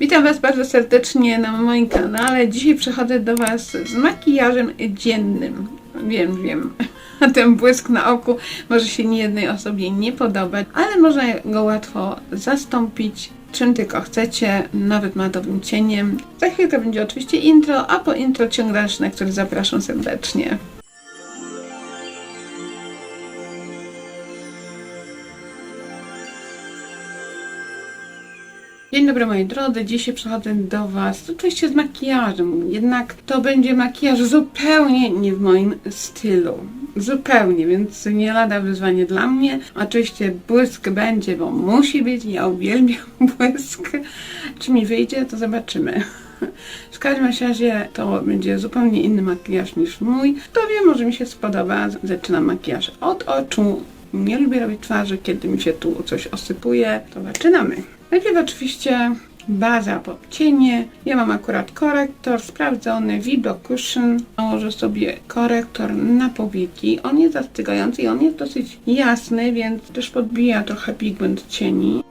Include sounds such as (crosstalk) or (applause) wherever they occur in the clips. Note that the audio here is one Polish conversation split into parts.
Witam Was bardzo serdecznie na moim kanale. Dzisiaj przychodzę do Was z makijażem dziennym. Wiem, wiem, (laughs) ten błysk na oku może się niejednej osobie nie podobać, ale można go łatwo zastąpić czym tylko chcecie, nawet matowym cieniem. Za chwilkę będzie oczywiście intro, a po intro ciąg dalszy, na który zapraszam serdecznie. Dzień dobry moi drodzy, dzisiaj przychodzę do Was oczywiście z makijażem, jednak to będzie makijaż zupełnie nie w moim stylu. Zupełnie, więc nie lada wyzwanie dla mnie. Oczywiście błysk będzie, bo musi być, ja uwielbiam (laughs) błysk. Czy mi wyjdzie, to zobaczymy. (laughs) W każdym razie to będzie zupełnie inny makijaż niż mój. Kto wie, może mi się spodoba. Zaczynam makijaż od oczu. Nie lubię robić twarzy, kiedy mi się tu coś osypuje. To zaczynamy. Najpierw oczywiście baza pod cienie. Ja mam akurat korektor sprawdzony Vido Cushion. Nałożę sobie korektor na powieki. On jest zastygający i on jest dosyć jasny, więc też podbija trochę pigment cieni.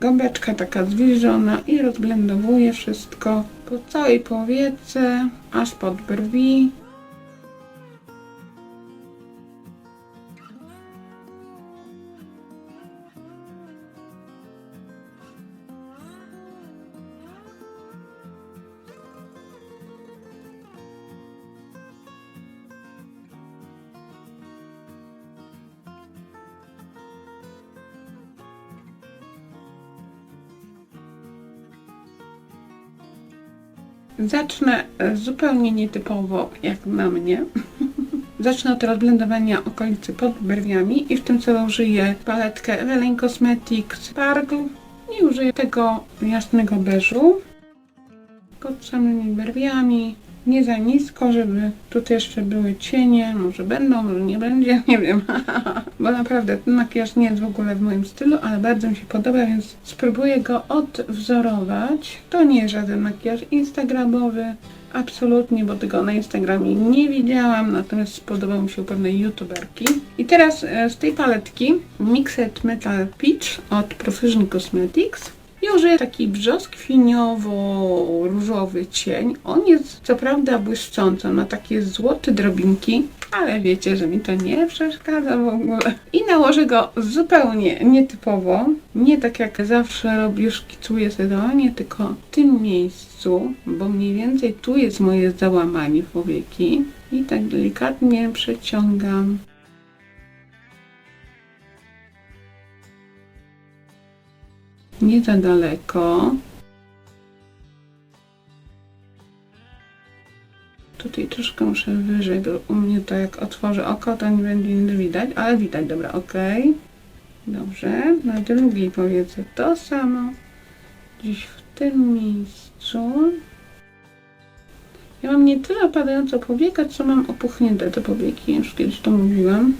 Gąbeczka taka zwilżona i rozblendowuje wszystko po całej powiece, aż pod brwi. Zacznę e, zupełnie nietypowo, jak na mnie. (laughs) Zacznę od rozblendowania okolicy pod brwiami i w tym celu użyję paletkę Eveline Cosmetics Sparkle i użyję tego jasnego beżu pod samymi brwiami. Nie za nisko, żeby tutaj jeszcze były cienie. Może będą, może nie będzie, (laughs) nie wiem. (laughs) Bo naprawdę ten makijaż nie jest w ogóle w moim stylu, ale bardzo mi się podoba, więc spróbuję go odwzorować. To nie jest żaden makijaż instagramowy. Absolutnie, bo tego na Instagramie nie widziałam, natomiast spodobał mi się u pewnej youtuberki. I teraz e, z tej paletki Mixed Metal Peach od Profusion Cosmetics użyję taki brzoskwiniowo-różowy cień. On jest co prawda błyszczący, on ma takie złote drobinki, ale wiecie, że mi to nie przeszkadza w ogóle. I nałożę go zupełnie nietypowo. Nie tak jak zawsze robię, szkicuję sedonie, tylko w tym miejscu, bo mniej więcej tu jest moje załamanie powieki. I tak delikatnie przeciągam. Nie za daleko. Tutaj troszkę muszę wyżej, bo u mnie to jak otworzę oko, to nie będzie nic widać, ale widać, dobra, ok. Dobrze, na drugiej powiedzę to samo. Gdzieś w tym miejscu. Ja mam nie tyle opadającą powiekę, co mam opuchnięte te powieki, już kiedyś to mówiłam.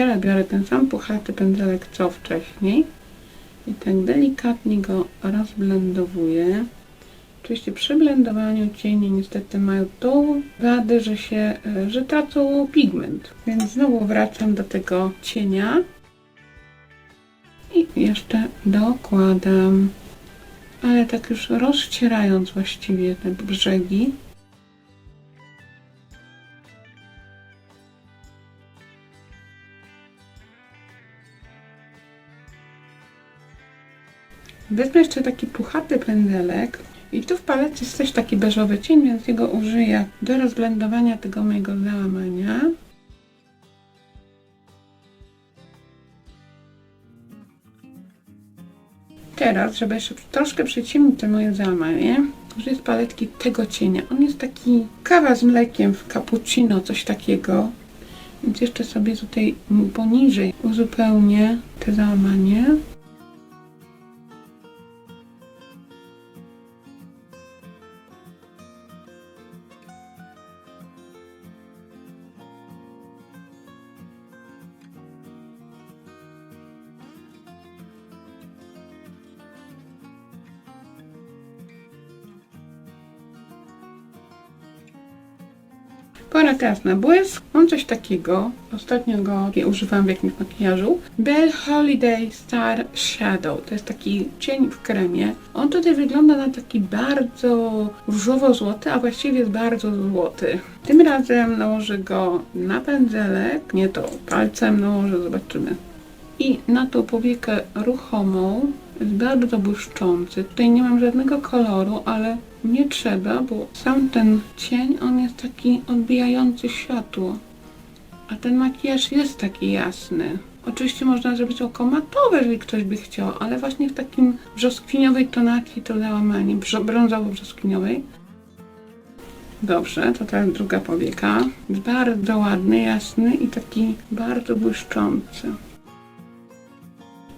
Teraz biorę ten sam puchaty pędzelek co wcześniej i tak delikatnie go rozblendowuję. Oczywiście przy blendowaniu cienie niestety mają tą wadę, że się, e, że tracą pigment. Więc znowu wracam do tego cienia i jeszcze dokładam. Ale tak już rozcierając właściwie te brzegi. Wezmę jeszcze taki puchaty pędzelek i tu w palecie jest też taki beżowy cień, więc jego użyję do rozblendowania tego mojego załamania. Teraz, żeby jeszcze troszkę przyciemnić to moje załamanie, użyję z paletki tego cienia. On jest taki kawa z mlekiem w cappuccino, coś takiego. Więc jeszcze sobie tutaj poniżej uzupełnię te załamanie. Pora teraz na błysk. Mam coś takiego. Ostatnio go używałam w jakimś makijażu. Belle Holiday Star Shadow. To jest taki cień w kremie. On tutaj wygląda na taki bardzo różowo-złoty, a właściwie jest bardzo złoty. Tym razem nałożę go na pędzelek. Nie to, palcem nałożę, zobaczymy. I na tą powiekę ruchomą jest bardzo błyszczący. Tutaj nie mam żadnego koloru, ale nie trzeba, bo sam ten cień, on jest taki odbijający światło. A ten makijaż jest taki jasny. Oczywiście można zrobić oko matowe, jeżeli ktoś by chciał, ale właśnie w takim brzoskwiniowej tonacji to załamanie, brzo- brązowo-brzoskwiniowej. Dobrze, to teraz druga powieka. Bardzo ładny, jasny i taki bardzo błyszczący.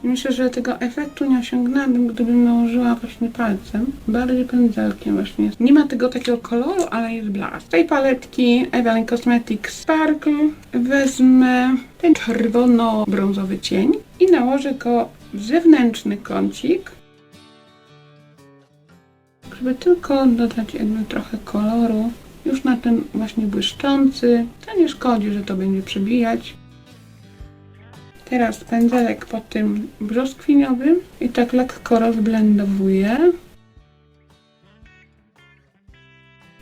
Myślę, że tego efektu nie osiągnęłabym, gdybym nałożyła właśnie palcem, bardziej pędzelkiem właśnie. Nie ma tego takiego koloru, ale jest blask. Z tej paletki Evelyn Cosmetics Sparkle wezmę ten czerwono-brązowy cień i nałożę go w zewnętrzny kącik, żeby tylko dodać jakby trochę koloru. Już na ten właśnie błyszczący. To nie szkodzi, że to będzie przebijać. Teraz pędzelek po tym brzoskwiniowym i tak lekko rozblendowuję.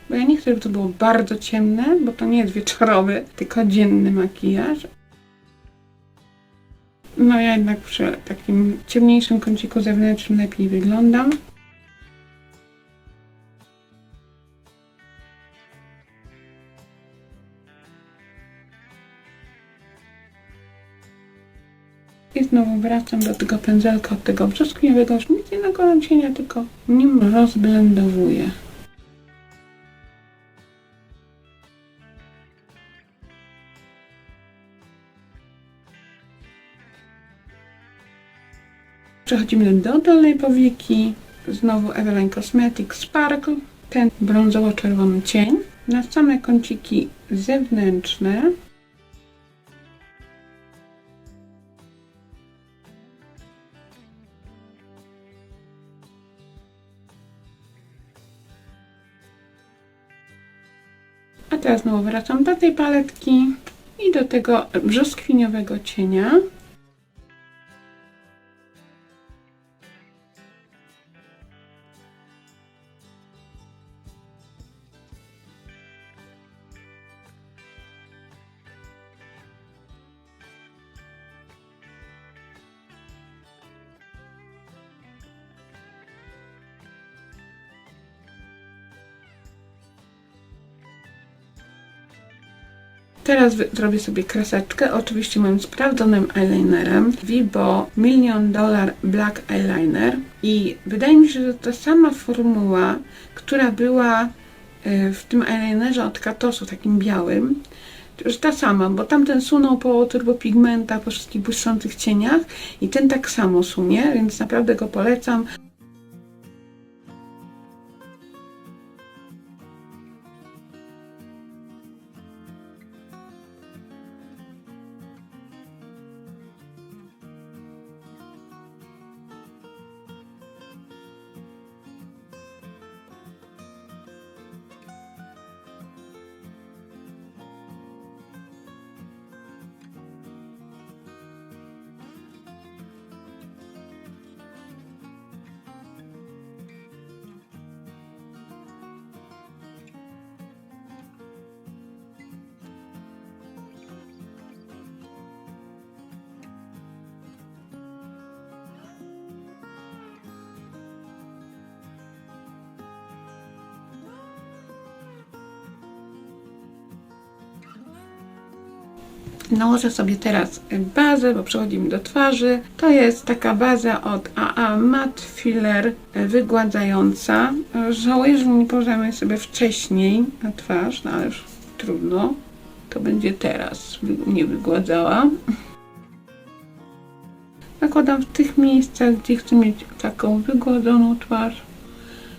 Bo ja nie chcę, żeby to było bardzo ciemne, bo to nie jest wieczorowy, tylko dzienny makijaż. No ja jednak przy takim ciemniejszym kąciku zewnętrznym lepiej wyglądam. I znowu wracam do tego pędzelka od tego brzoskwiniowego, już nic innego na cienia, tylko nim rozblendowuję. Przechodzimy do dolnej powieki. Znowu Evelyn Cosmetics Sparkle. Ten brązowo-czerwony cień. Na same kąciki zewnętrzne. Teraz znowu wracam do tej paletki i do tego brzoskwiniowego cienia. Teraz zrobię sobie kreseczkę, oczywiście moim sprawdzonym eyelinerem Vibo Million Dollar Black Eyeliner i wydaje mi się, że ta sama formuła, która była e, w tym eyelinerze od Katosu, takim białym, to już ta sama, bo tamten sunął po turbopigmentach, po wszystkich błyszczących cieniach i ten tak samo sunie, więc naprawdę go polecam. Nałożę sobie teraz bazę, bo przechodzimy do twarzy. To jest taka baza od AA Matte Filler wygładzająca. Żałuję, że nie położyłam sobie wcześniej na twarz, no ale już trudno. To będzie teraz. Nie wygładzała. Nakładam w tych miejscach, gdzie chcę mieć taką wygładzoną twarz.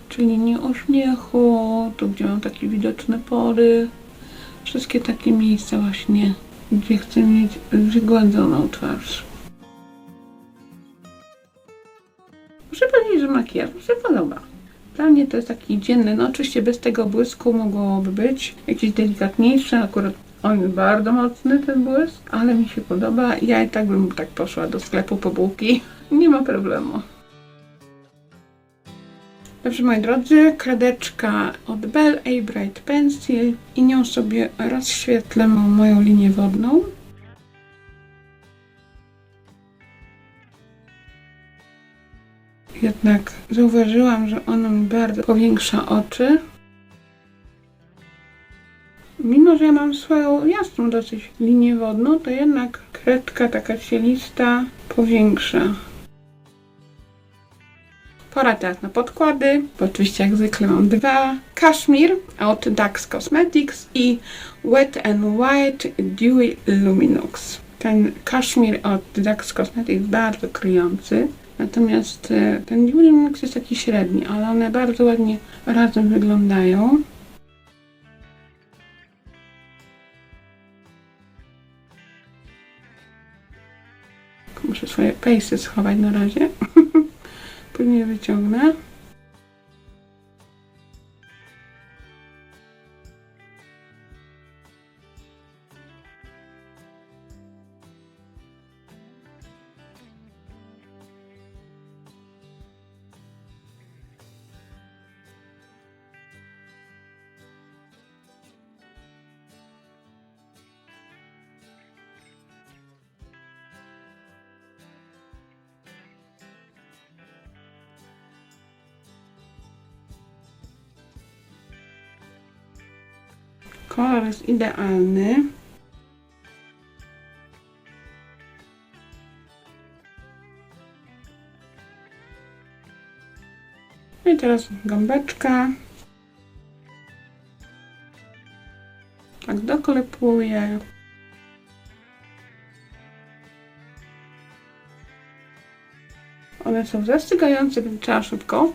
Czyli nie uśmiechu, tu gdzie mam takie widoczne pory. Wszystkie takie miejsca właśnie gdzie chcę mieć wygładzoną twarz. Muszę powiedzieć, że makijaż mi się podoba. Dla mnie to jest taki dzienny, no oczywiście bez tego błysku mogłoby być jakiś delikatniejszy, akurat on jest bardzo mocny ten błysk, ale mi się podoba. Ja i tak bym tak poszła do sklepu po bułki. Nie ma problemu. Dobrze, moi drodzy, kredeczka od Bell A Bright Pencil i nią sobie rozświetlę mo- moją linię wodną. Jednak zauważyłam, że ono mi bardzo powiększa oczy. Mimo, że ja mam swoją jasną dosyć linię wodną, to jednak kredka taka cielista powiększa. Pora teraz na podkłady, bo oczywiście jak zwykle mam dwa. Kashmir od Dax Cosmetics i Wet and White Dewy Luminux. Ten kaszmir od Dax Cosmetics bardzo kryjący. Natomiast e, ten Dewy Luminux jest taki średni, ale one bardzo ładnie razem wyglądają. Muszę swoje pejsy schować na razie. (laughs) Później wyciągnę. Kolor jest idealny. No i teraz gąbeczka. Tak doklepuję. One są zastygające, więc trzeba szybko.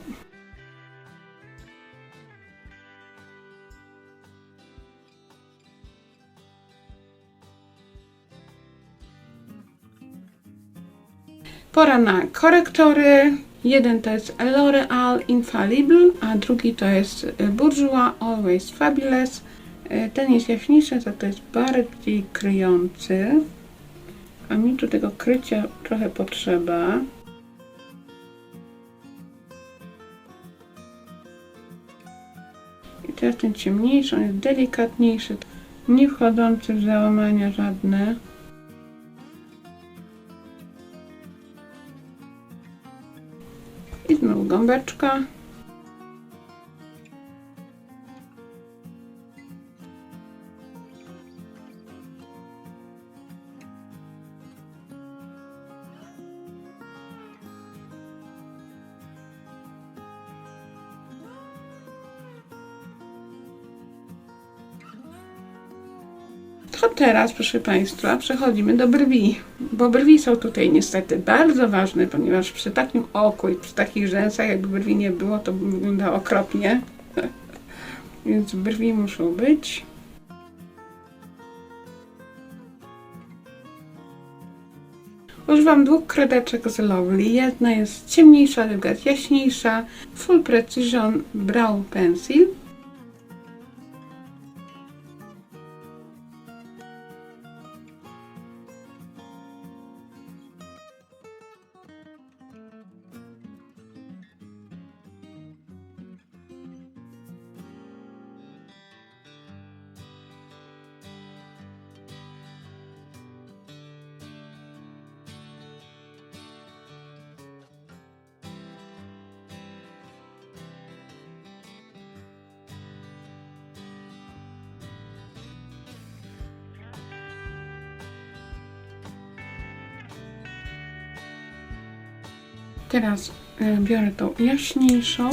Pora na korektory. Jeden to jest L'Oreal Infallible, a drugi to jest Bourjois Always Fabulous. E, Ten jest jaśniejszy, za to jest bardziej kryjący. A mi tu tego krycia trochę potrzeba. I teraz ten ciemniejszy, on jest delikatniejszy, nie wchodzący w załamania żadne. Gąbeczka. Teraz, proszę Państwa, przechodzimy do brwi, bo brwi są tutaj niestety bardzo ważne, ponieważ przy takim oku i przy takich rzęsach, jakby brwi nie było, to by wyglądało okropnie. (laughs) Więc brwi muszą być. Używam dwóch kredeczek z Lovely. Jedna jest ciemniejsza, druga jest jaśniejsza. Full Precision Brow Pencil. Teraz e, biorę tą jaśniejszą.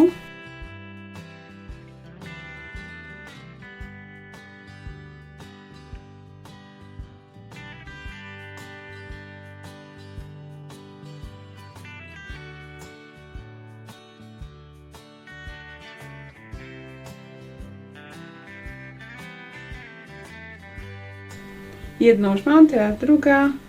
Jedną już mam, teraz druga.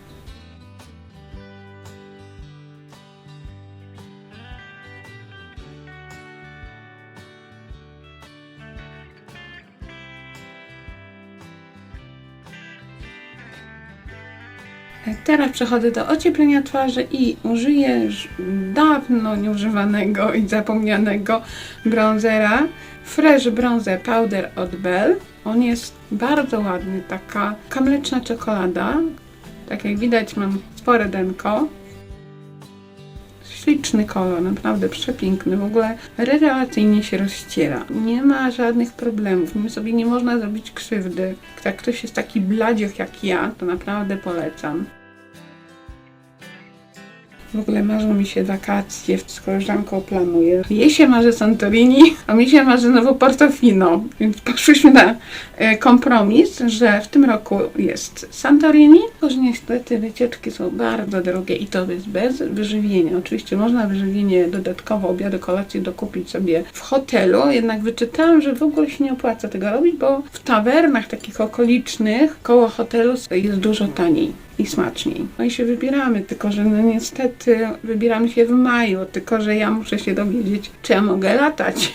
Teraz przechodzę do ocieplenia twarzy i użyję dawno nieużywanego i zapomnianego bronzera Fresh Bronzer Powder od Bell. On jest bardzo ładny, taka kamleczna czekolada. Tak jak widać mam spore denko. Śliczny kolor, naprawdę przepiękny. W ogóle rewelacyjnie się rozciera. Nie ma żadnych problemów. Nim sobie nie można zrobić krzywdy. Jak ktoś jest taki bladzioch jak ja, to naprawdę polecam. W ogóle marzą mi się wakacje, z koleżanką planuję. Jej się marzy Santorini, a mi się marzy znowu Portofino. Więc poszłyśmy na e, kompromis, że w tym roku jest Santorini, tylko że niestety wycieczki są bardzo drogie i to jest bez wyżywienia. Oczywiście można wyżywienie dodatkowo, obiady, kolację dokupić sobie w hotelu, jednak wyczytałam, że w ogóle się nie opłaca tego robić, bo w tawernach takich okolicznych koło hotelu jest dużo taniej i smaczniej. No i się wybieramy, tylko że no niestety wybieramy się w maju, tylko że ja muszę się dowiedzieć, czy ja mogę latać.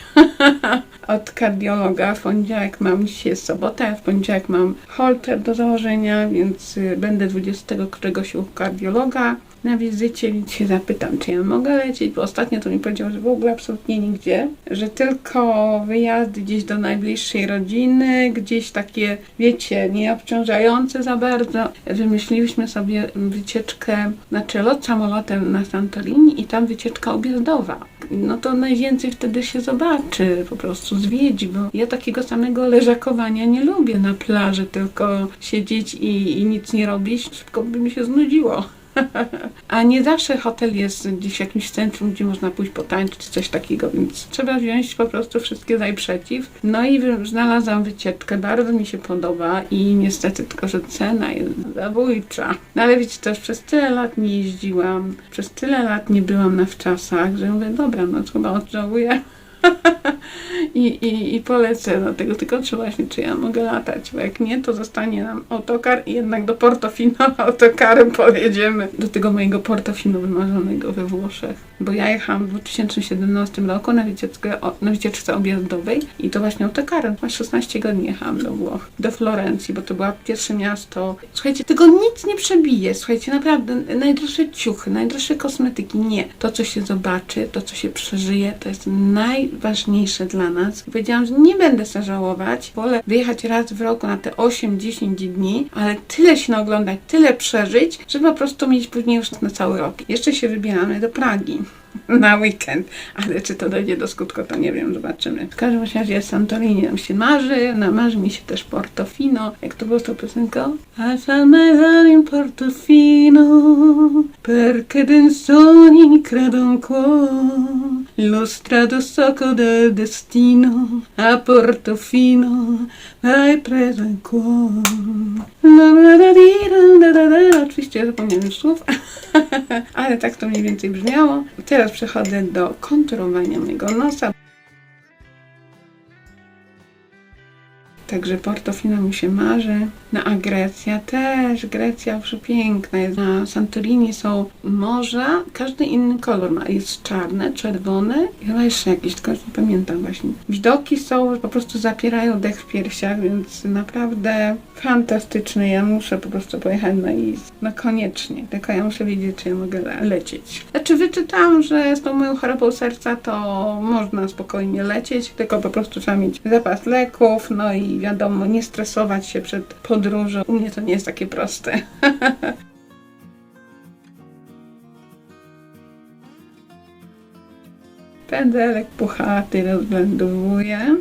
(laughs) Od kardiologa w poniedziałek mam dzisiaj jest sobota, w poniedziałek mam holter do założenia, więc y, będę 20 któregoś u kardiologa na wizycie, więc się zapytam, czy ja mogę lecieć, bo ostatnio to mi powiedział, że w ogóle absolutnie nigdzie, że tylko wyjazdy gdzieś do najbliższej rodziny, gdzieś takie, wiecie, nieobciążające za bardzo. Wymyśliliśmy sobie wycieczkę, znaczy lot samolotem na Santorini i tam wycieczka objazdowa. No to najwięcej wtedy się zobaczy, po prostu zwiedzi, bo ja takiego samego leżakowania nie lubię na plaży, tylko siedzieć i, i nic nie robić, szybko by mi się znudziło. (laughs) A nie zawsze hotel jest gdzieś w jakimś centrum, gdzie można pójść potańczyć, czy coś takiego, więc trzeba wziąć po prostu wszystkie za i przeciw. No i znalazłam wycieczkę, bardzo mi się podoba i niestety tylko, że cena jest zabójcza. No ale wiecie, też przez tyle lat nie jeździłam, przez tyle lat nie byłam na wczasach, że mówię, dobra, no chyba odżałuję. (laughs) I, i, I polecę do tego, tylko trzeba właśnie, czy ja mogę latać, bo jak nie, to zostanie nam autokar i jednak do Portofino (laughs) autokarem pojedziemy do tego mojego Portofino wymarzonego we Włoszech. Bo ja jechałam w 2017 roku na wycieczkę, na wycieczce objazdowej i to właśnie autokarem. Chyba 16 godzin jechałam do Włoch, do Florencji, bo to było pierwsze miasto. Słuchajcie, tego nic nie przebije. Słuchajcie, naprawdę najdroższe ciuchy, najdroższe kosmetyki. Nie. To, co się zobaczy, to, co się przeżyje, to jest najważniejsze dla nas. Powiedziałam, że nie będę się żałować. Wolę wyjechać raz w roku na te 8-10 dni, ale tyle się naoglądać, tyle przeżyć, żeby po prostu mieć później już na cały rok. Jeszcze się wybieramy do Pragi (laughs) na weekend, ale czy to dojdzie do skutku, to nie wiem, zobaczymy. W każdym razie Santorini nam się marzy, na marzy mi się też Portofino. Jak to było z tą piosenką? A salmezan in Portofino, perché den sogni credo quo, lo strado soco del destino, a Portofino hai preso in Oczywiście zapomniałem już słów, (laughs) ale tak to mniej więcej brzmiało. Teraz przechodzę do konturowania mojego nosa. Także Portofino mi się marzy. No a Grecja też. Grecja przepiękna jest. Na Santorini są morza, każdy inny kolor ma. Jest czarne, czerwone i chyba jeszcze jakieś, tylko nie pamiętam właśnie. Widoki są, po prostu zapierają dech w piersiach, więc naprawdę fantastyczne. Ja muszę po prostu pojechać na is. No koniecznie. Tylko ja muszę wiedzieć, czy ja mogę le- lecieć. Znaczy wyczytałam, że z tą moją chorobą serca to można spokojnie lecieć, tylko po prostu trzeba mieć zapas leków, no i wiadomo, nie stresować się przed podróżą. U mnie to nie jest takie proste. (laughs) Pędzelek puchaty rozblendowuję.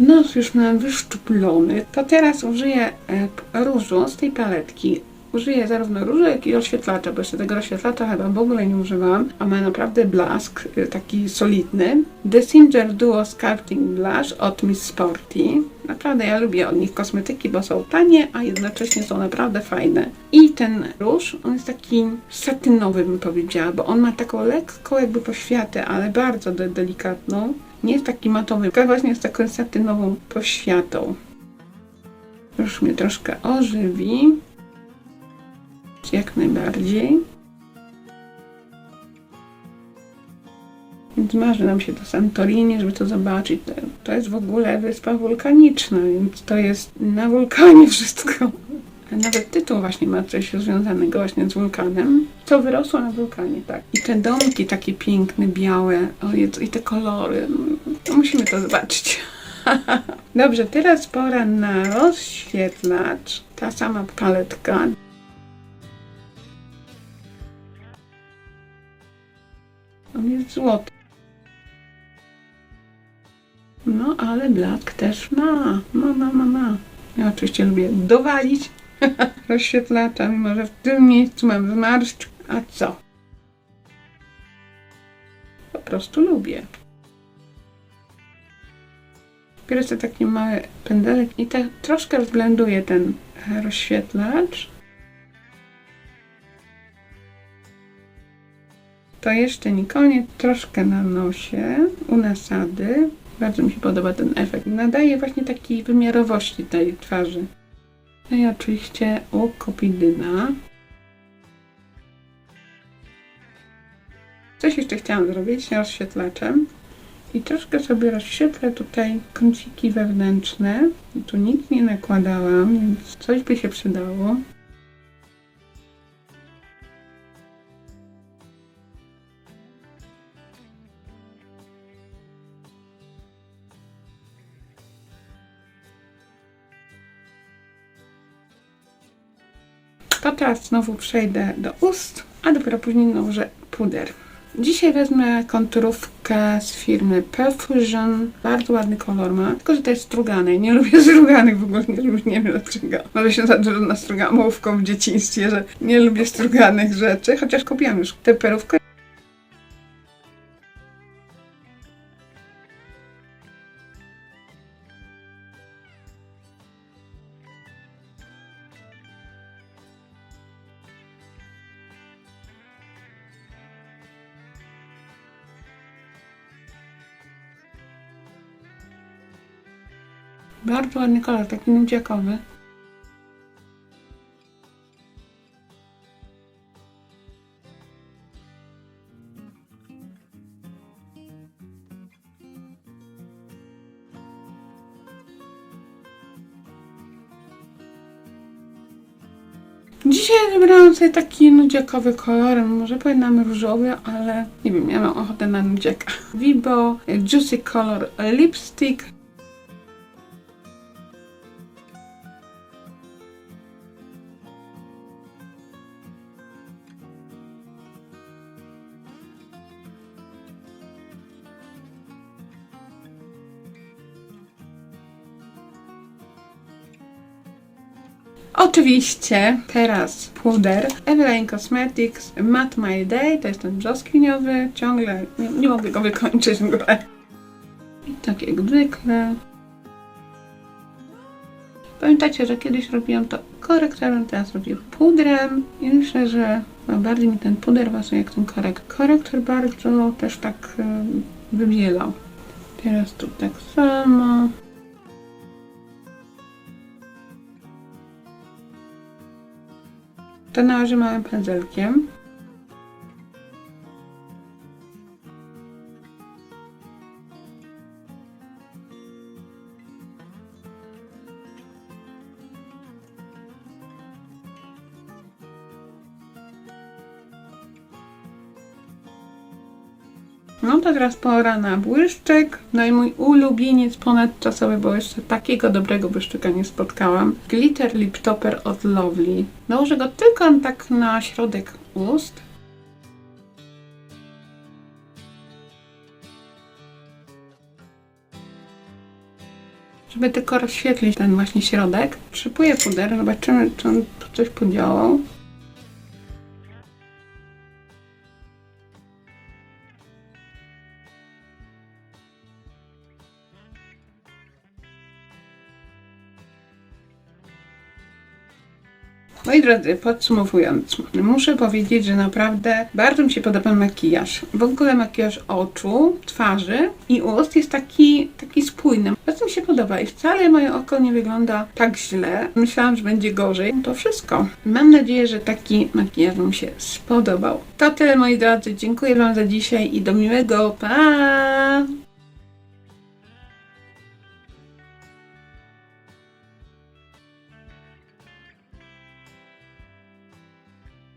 Nos już mam wyszczuplony, to teraz użyję e, różu z tej paletki. Użyję zarówno różu, jak i rozświetlacza, bo jeszcze tego rozświetlacza chyba w ogóle nie używałam, a ma naprawdę blask e, taki solidny. The Singer Duo Sculpting Blush od Miss Sporty. Naprawdę ja lubię od nich kosmetyki, bo są tanie, a jednocześnie są naprawdę fajne. I ten róż, on jest taki satynowy bym powiedziała, bo on ma taką lekką jakby poświatę, ale bardzo de- delikatną. Nie jest taki matowy, tylko właśnie jest taką satynową poświatą. Już mnie troszkę ożywi. Jak najbardziej. Więc marzy nam się do Santorini, żeby to zobaczyć. To- To jest w ogóle wyspa wulkaniczna, więc to jest na wulkanie wszystko. Nawet tytuł właśnie ma coś związanego właśnie z wulkanem. To wyrosło na wulkanie, tak. I te domki takie piękne, białe, o i te kolory. No, musimy to zobaczyć. (laughs) Dobrze, teraz pora na rozświetlacz. Ta sama paletka. On jest złoty. No, ale blask też ma. Ma, ma, ma, ma. Ja oczywiście lubię dowalić (laughs) rozświetlacza, mimo że w tym miejscu mam zmarszcz. A co? Po prostu lubię. Biorę sobie taki mały pędzelek i tak troszkę rozblenduję ten e, rozświetlacz. To jeszcze nie koniec, troszkę nanoszę u nasady. Bardzo mi się podoba ten efekt. Nadaje właśnie takiej wymiarowości tej twarzy. No i oczywiście u kopidyna. Coś jeszcze chciałam zrobić rozświetlaczem. I troszkę sobie rozświetlę tutaj kąciki wewnętrzne. Tu nic nie nakładałam, więc coś by się przydało. Teraz znowu przejdę do ust, a dopiero później nałożę puder. Dzisiaj wezmę konturówkę z firmy Perfusion. Bardzo ładny kolor ma, tylko że to jest strugany. Nie lubię struganych w ogóle, nie lubię, nie wiem dlaczego. Może się za dużo nastrugałam ołówką w dzieciństwie, że nie lubię struganych rzeczy, chociaż kupiłam już tę perówkę. Bardzo ładny kolor, taki nudziakowy. Dzisiaj wybrałam sobie taki nudziakowy kolor, może powinnam różowy, ale nie wiem, miałam ochotę na nudziaka. Vibo Juicy Color Lipstick Oczywiście teraz puder Eveline Cosmetics Matte My Day, to jest ten brzoskwiniowy, ciągle nie, nie mogę go wykończyć w ogóle. I tak jak zwykle. Pamiętacie, że kiedyś robiłam to korektorem, teraz robię pudrem i myślę, że no, bardziej mi ten puder pasuje jak ten korektor. Korektor bardzo też tak ym, wybielał. Teraz tu tak samo. To nałożę małym pędzelkiem. To teraz pora na błyszczyk. No i mój ulubieniec ponadczasowy, bo jeszcze takiego dobrego błyszczyka nie spotkałam. Glitter Lip Topper od Lovely. Nałożę go tylko tak na środek ust. Żeby tylko rozświetlić ten właśnie środek. Przypuję puder, zobaczymy czy on coś podziałał. Moi drodzy, podsumowując, muszę powiedzieć, że naprawdę bardzo mi się podoba makijaż. W ogóle makijaż oczu, twarzy i ust jest taki, taki spójny. Bardzo mi się podoba i wcale moje oko nie wygląda tak źle. Myślałam, że będzie gorzej. To wszystko. Mam nadzieję, że taki makijaż Wam się spodobał. To tyle moi drodzy. Dziękuję Wam za dzisiaj i do miłego. Pa!